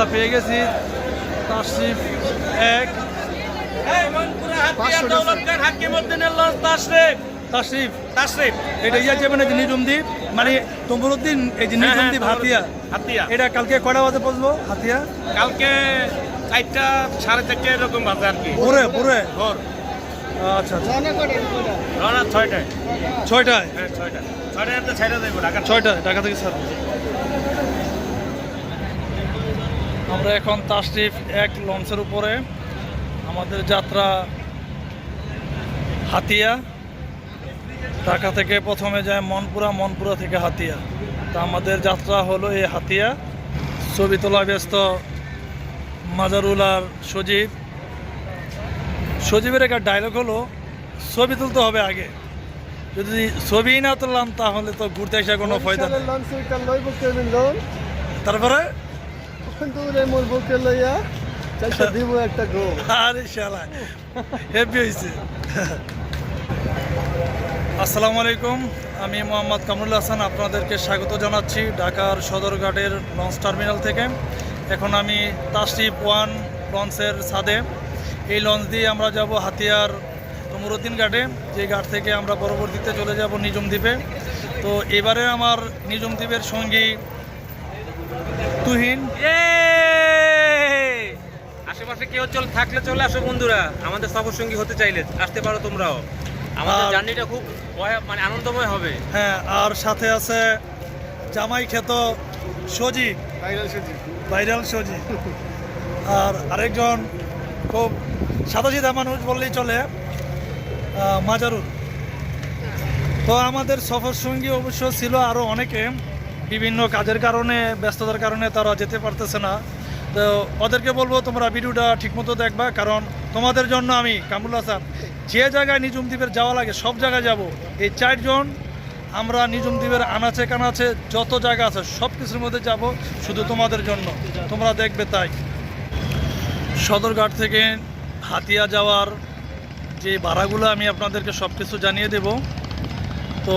আমরা পেয়ে গেছি। তাশরিফ এক। এটা ইয়া যে নিজুমদ্বীপ মানে এই যে হ্যাঁ, নিজুমদ্বীপ হ্যাঁ, হাতিয়া। হাতিয়া। এটা কালকে কয়টা বাজে পৌঁছবো? হাতিয়া? কালকে চারটা সাড়ে চারটে এরকম বাজে আর কি। ভোরে ভোরে? ভোর। আচ্ছা আচ্ছা। ছয়টায়। ছয়টায়? হ্যাঁ ছয়টা ছয়টায় ছয়টায় ঢাকা থেকে আমরা এখন তাশরিফ এক লঞ্চের উপরে। আমাদের যাত্রা হাতিয়া। ঢাকা থেকে প্রথমে যায় মনপুরা মনপুরা থেকে হাতিয়া। তা আমাদের যাত্রা হলো এই হাতিয়া। ছবি তোলা ব্যস্ত মাজারুল আর সজীব। সজীবের একটা ডায়লগ হলো ছবি তুলতে হবে আগে। যদি ছবি না তুললাম তাহলে তো ঘুরতে আসা কোনো ফায়দা নেই। তারপরে? দূরে মোর বুকে লইয়া দিব একটা গো। আরে শালা হেভি আসসালামু আলাইকুম, আমি মোহাম্মদ কামরুল হাসান, আপনাদেরকে স্বাগত জানাচ্ছি ঢাকার সদরঘাটের লঞ্চ টার্মিনাল থেকে। এখন আমি তাশরিফ ওয়ান লঞ্চের ছাদে। এই লঞ্চ দিয়ে আমরা যাব হাতিয়ার তমরুদ্দিন ঘাটে, যে ঘাট থেকে আমরা পরবর্তীতে চলে যাব নিজম দ্বীপে তো এবারে আমার নিজম দ্বীপের সঙ্গী তুহিন। আশেপাশে কেউ চল থাকলে চলে আসো বন্ধুরা। আমাদের সফর সঙ্গী হতে চাইলে আসতে পারো তোমরাও। আমাদের জার্নিটা খুব ভয়- মানে আনন্দময় হবে। হ্যাঁ আর সাথে আছে জামাই খ্যাত সজীব ভাইরাল সজীব আর আরেকজন খুব সাদাসিধা মানুষ বললেই চলে আহ, মাজারুল। তো আমাদের সফর সঙ্গী অবশ্য ছিল আরও অনেকে। বিভিন্ন কাজের কারণে, ব্যস্ততার কারণে তারা যেতে পারতেছে না। তো ওদেরকে বলব, তোমরা ভিডিওটা ঠিকমতো দেখবা, কারণ তোমাদের জন্য আমি, কামরুল হাসান, যে জায়গায় নিজুম দ্বীপের যাওয়া লাগে, সব জায়গায় যাব। এই চারজন, আমরা নিজুম দ্বীপের আনাচে কানাচে যত জায়গা আছে সব কিছুর মধ্যে যাব শুধু তোমাদের জন্য। তোমরা দেখবে তাই। সদরঘাট থেকে হাতিয়া যাওয়ার যে ভাড়াগুলো আমি আপনাদেরকে সব কিছু জানিয়ে দেব। তো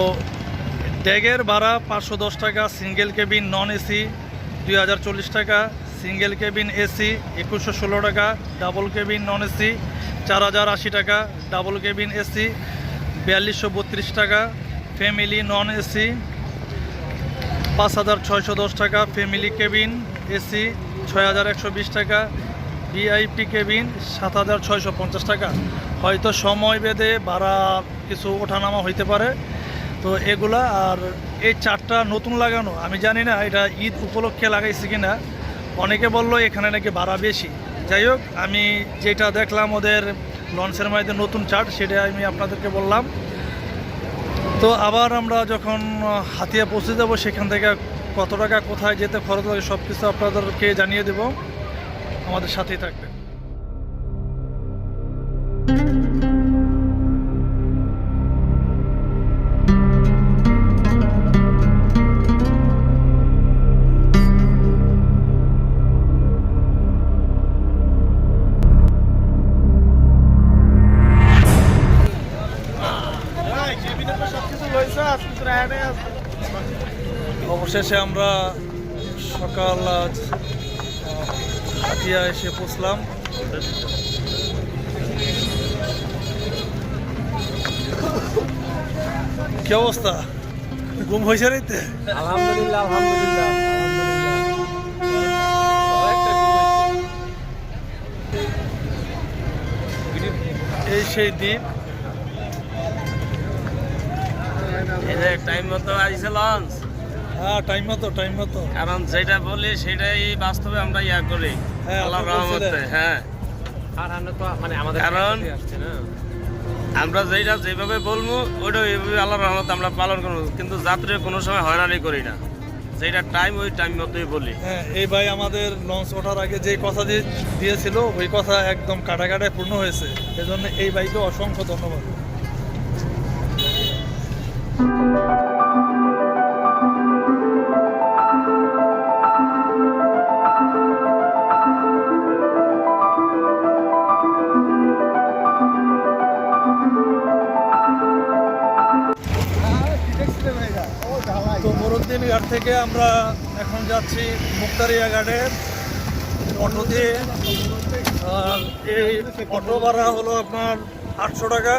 ড্যাগের ভাড়া পাঁচশো দশ টাকা, সিঙ্গেল কেবিন নন এসি দুই হাজার চল্লিশ টাকা, সিঙ্গেল কেবিন এসি একুশশো ষোলো টাকা, ডাবল কেবিন নন এসি চার হাজার আশি টাকা, ডাবল কেবিন এসি বিয়াল্লিশশো বত্রিশ টাকা, ফ্যামিলি নন এসি পাঁচ হাজার ছয়শো দশ টাকা, ফ্যামিলি কেবিন এসি ছয় হাজার একশো বিশ টাকা, ভিআইপি কেবিন সাত হাজার ছয়শো পঞ্চাশ টাকা। হয়তো সময় বেঁধে ভাড়া কিছু ওঠানামা হইতে পারে তো এগুলা আর এই চারটা নতুন লাগানো, আমি জানি না এটা ঈদ উপলক্ষে লাগাইছি কিনা। অনেকে বলল এখানে নাকি ভাড়া বেশি। যাই হোক, আমি যেটা দেখলাম ওদের লঞ্চের মধ্যে নতুন চার্ট সেটা আমি আপনাদেরকে বললাম। তো আবার আমরা যখন হাতিয়া পৌঁছে যাব, সেখান থেকে কত টাকা, কোথায় যেতে খরচ লাগে সব কিছু আপনাদেরকে জানিয়ে দেব। আমাদের সাথেই থাকবে অবশেষে আমরা সকাল আজ হাতিয়া এসে পৌঁছলাম। কি অবস্থা? ঘুম হয়েছে রাইতে আলহামদুলিল্লাহ আলহামদুলিল্লাহ এই সেই দ্বীপ। এই যে টাইম মতো আইসে লঞ্চ হ্যাঁ টাইম মতো টাইম মতো। কারণ যেটা বলি সেটাই বাস্তবে আমরা ইয়া করি। হ্যাঁ, আল্লাহ রহমতে হ্যাঁ। আর আমরা তো মানে আমাদের কারণ আমরা যেটা যেভাবে বলব ওইটা ওইভাবে আল্লাহ রহমত আমরা পালন করব। কিন্তু যাত্রী কোনো সময় হয়রানি করি না। যেটা টাইম ওই টাইম মতোই বলি। হ্যাঁ এই ভাই আমাদের লঞ্চ ওঠার আগে যে কথা দিয়ে দিয়েছিল ওই কথা একদম কাটা কাটায় পূর্ণ হয়েছে। এজন্য এই ভাইকে অসংখ্য ধন্যবাদ। থেকে আমরা এখন যাচ্ছি মুক্তারিয়া ঘাটে। অটো দিয়ে আর এই অটো ভাড়া হলো আপনার আটশো টাকা।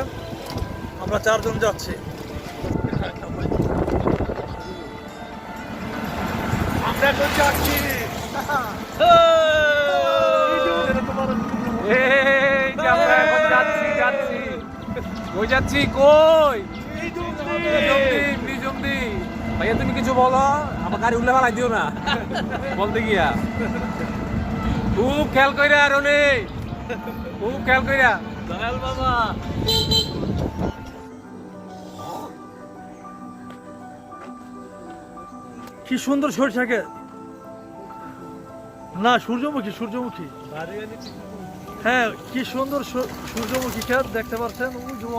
আমরা চারজন যাচ্ছি। আমরা এখন যাচ্ছি। কই যাচ্ছি? কই। ভাইয়া তুমি কিছু বলো? গাড়ি উল্লে দিও না। বলতে গিয়া। খুব খেয়াল কইরা রনি। খুব খেয়াল কইরা। দয়াল বাবা। কি সুন্দর সরিষা ক্ষেত না, সূর্যমুখী সূর্যমুখী। হ্যাঁ কি সুন্দর সূর্যমুখী ক্ষেত দেখতে পাচ্ছেন?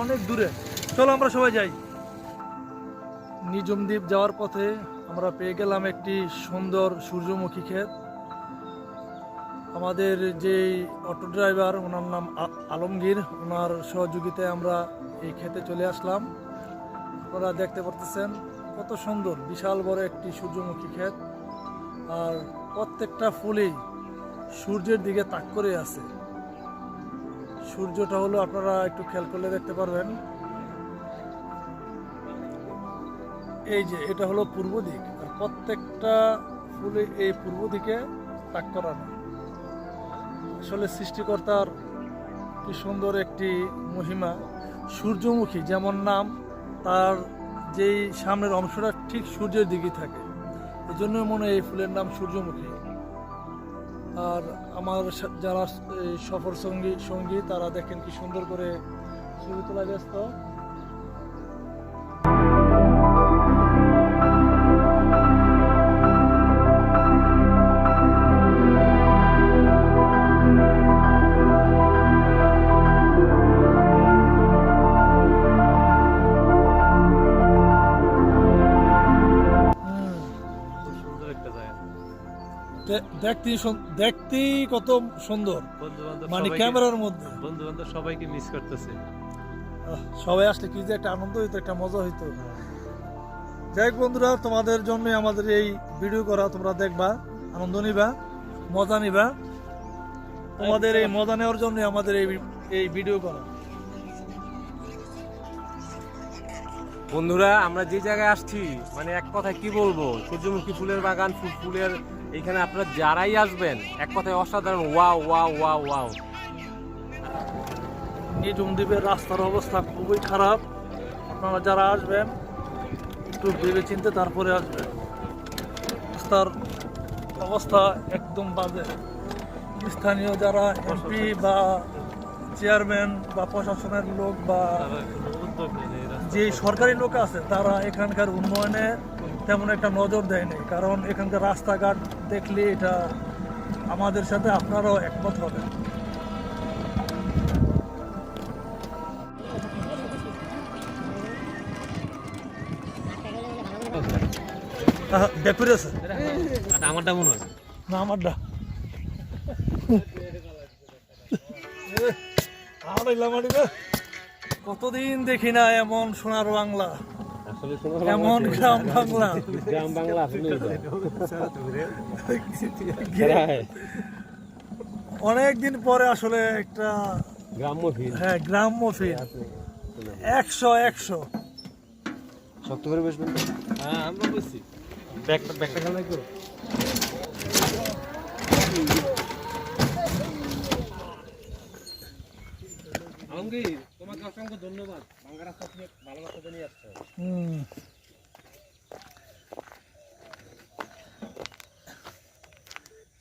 অনেক দূরে। চলো আমরা সবাই যাই। নিজম দ্বীপ যাওয়ার পথে আমরা পেয়ে গেলাম একটি সুন্দর সূর্যমুখী ক্ষেত। আমাদের যে অটো ড্রাইভার, ওনার নাম আলমগীর, ওনার সহযোগিতায় আমরা এই খেতে চলে আসলাম। আপনারা দেখতে পারতেছেন কত সুন্দর, বিশাল বড় একটি সূর্যমুখী ক্ষেত। আর প্রত্যেকটা ফুলেই সূর্যের দিকে তাক করে আছে। সূর্যটা হলো আপনারা একটু খেয়াল করলে দেখতে পারবেন। এই যে, এটা হলো পূর্ব দিক, আর প্রত্যেকটা ফুলে এই পূর্ব দিকে তাক করানো আসলে সৃষ্টিকর্তার কি সুন্দর একটি মহিমা। সূর্যমুখী যেমন নাম, তার যেই সামনের অংশটা ঠিক সূর্যের দিকেই থাকে। এই জন্যই মনে এই ফুলের নাম সূর্যমুখী। আর আমার যারা সফর সঙ্গী সঙ্গী, তারা দেখেন কি সুন্দর করে ছবি তোলা ব্যস্ত। দেখতেই সুন- দেখতেই কত সুন্দর। মানে ক্যামেরার মধ্যে। বন্ধু বান্ধব সবাইকে মিস করতেছে। সবাই আসলে কি যে একটা আনন্দ হইতো একটা মজা হইতো। যাই হোক বন্ধুরা তোমাদের জন্য আমাদের এই ভিডিও করা তোমরা দেখবা আনন্দ নিবা মজা নিবা। তোমাদের এই মজা নেওয়ার জন্য আমাদের এই এই ভিডিও করা। বন্ধুরা আমরা যে জায়গায় আসছি মানে এক কথায় কি বলব? সূর্যমুখী ফুলের বাগান ফুল ফুলের এখানে আপনারা যারাই আসবেন এক কথায় অসাধারণ wow wow wow wow. Nijhum দ্বীপের রাস্তার অবস্থা খুবই খারাপ। আপনারা যারা আসবেন একটু ভেবে চিনতে তারপরে আসবেন। রাস্তার অবস্থা একদম বাজে। স্থানীয় যারা এমপি বা চেয়ারম্যান বা প্রশাসনের লোক বা যে সরকারি লোক আছে তারা এখানকার উন্নয়নে তেমন একটা নজর দেয়নি কারণ এখানকার রাস্তাঘাট দেখলে এটা আমাদের সাথে আপনারাও একমত হবেন ডেকুরেশন আমারটা মনে হয় না আমারটা আড়াইলাম কতদিন দেখি না এমন সোনার বাংলা এমন গ্রাম বাংলা গ্রাম বাংলা আসলে অনেক দিন পরে আসলে একটা গ্রাম্য ফিল হ্যাঁ গ্রাম্য ফিল একশো একশো। শক্ত করে বসবেন হ্যাঁ আমরা বসছি ব্যাগটা ব্যাগটা খেলা করো আলমগীর তোমাকে অসংখ্য ধন্যবাদ। হুম।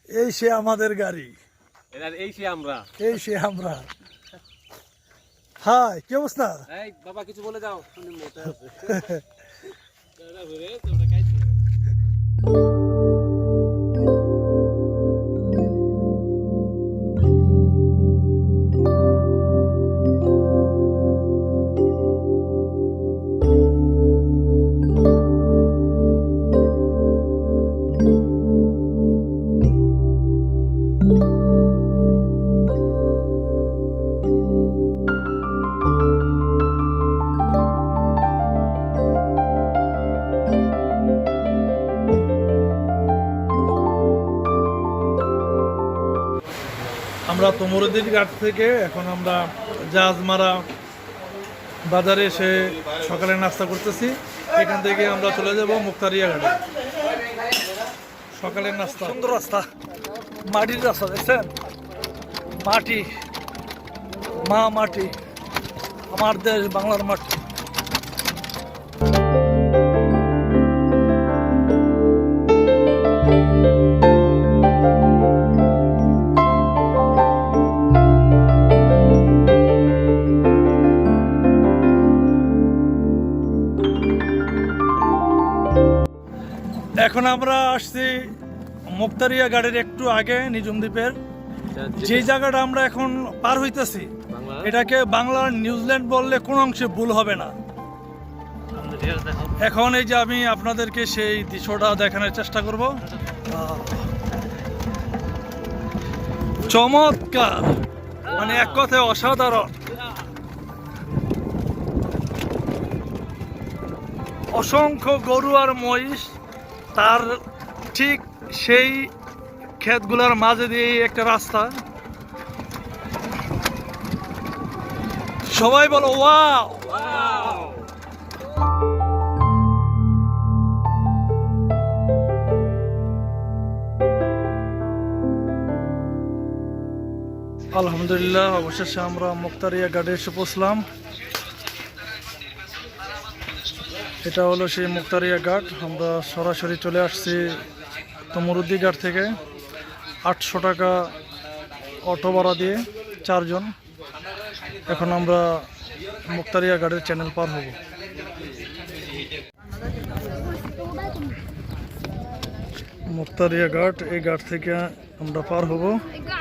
এই সে আমাদের গাড়ি। এই সে আমরা। এই সে আমরা। হাই কি অবস্থা? এই বাবা কিছু বলে যাও। শুনি মোটা আছে আমরা তমরুদ্দিন ঘাট থেকে এখন আমরা জাহাজমারা বাজারে এসে সকালে নাস্তা করতেছি। এখান থেকে আমরা চলে যাব মুক্তারিয়া ঘাটে। সকালের নাস্তা। সুন্দর রাস্তা। মাটির রাস্তা, দেখছেন? মাটি। মা মাটি। আমার দেশ, বাংলার মাটি। মুক্তারিয়া গাড়ির একটু আগে নিজুম দ্বীপের যে জায়গাটা আমরা এখন পার হইতেছি এটাকে বাংলার নিউজিল্যান্ড বললে কোনো অংশে ভুল হবে না। এখন এই যে আমি আপনাদেরকে সেই দৃশ্যটা দেখানোর চেষ্টা করব। চমৎকার! মানে এক কথায় অসাধারণ। অসংখ্য গরু আর মহিষ তার ঠিক সেই ক্ষেতগুলোর মাঝে দিয়ে একটা রাস্তা। সবাই বলো, ওয়াও! আলহামদুলিল্লাহ, অবশেষে আমরা মুক্তারিয়া ঘাটে এসে পৌঁছলাম। এটা হলো সেই মুক্তারিয়া ঘাট। আমরা সরাসরি চলে আসছি তমরুদ্দি ঘাট থেকে আটশো টাকা অটো ভাড়া দিয়ে চারজন। এখন আমরা মুক্তারিয়া ঘাটের চ্যানেল পার হব। মুক্তারিয়া ঘাট, এই ঘাট থেকে আমরা পার হব। ఇంకా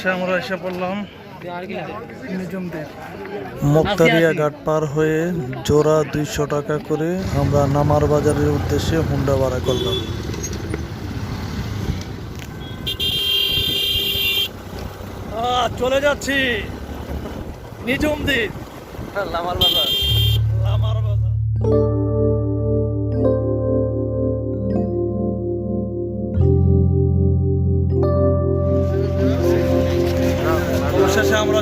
অবশেষে আমরা এসে পড়লাম। মুক্তারিয়া ঘাট পার হয়ে জোড়া দুইশো টাকা করে আমরা নামার বাজারের উদ্দেশ্যে হুন্ডা ভাড়া করলাম। চলে যাচ্ছি। নিজম দ্বীপ। লামার বাজার।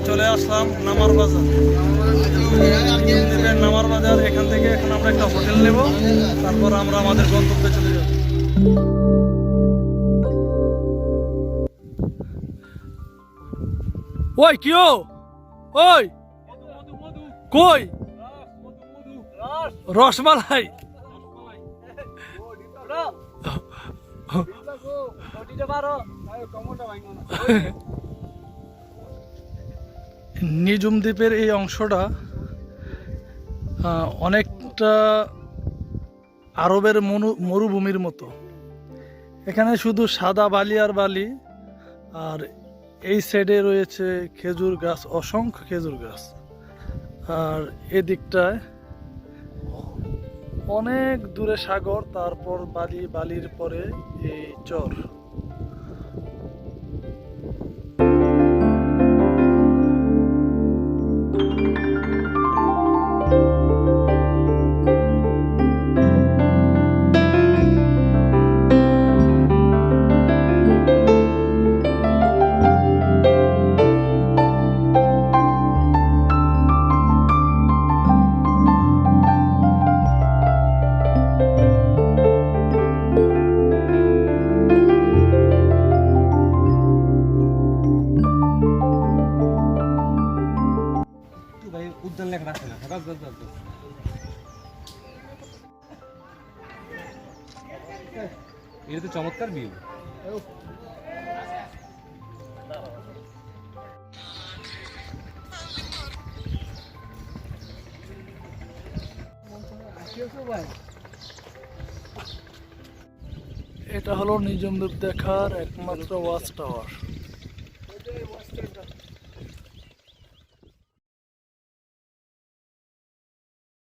চলে আসলাম নামার বাজার। নামার বাজার এখান থেকে এখন আমরা একটা হোটেল নেব। তারপর আমরা আমাদের গন্তব্যে চলে যাব। ওই কিও ওই। কই? রসমালাই। নিজুম দ্বীপের এই অংশটা অনেকটা আরবের মরুভূমির মতো। এখানে শুধু সাদা বালি আর বালি, আর এই সাইডে রয়েছে খেজুর গাছ, অসংখ্য খেজুর গাছ। আর এদিকটায় অনেক দূরে সাগর, তারপর বালি, বালির পরে এই চর। এটা তো চমৎকার ভিউ এটা হলো নিজম দ্বীপ দেখার একমাত্র ওয়াচ টাওয়ার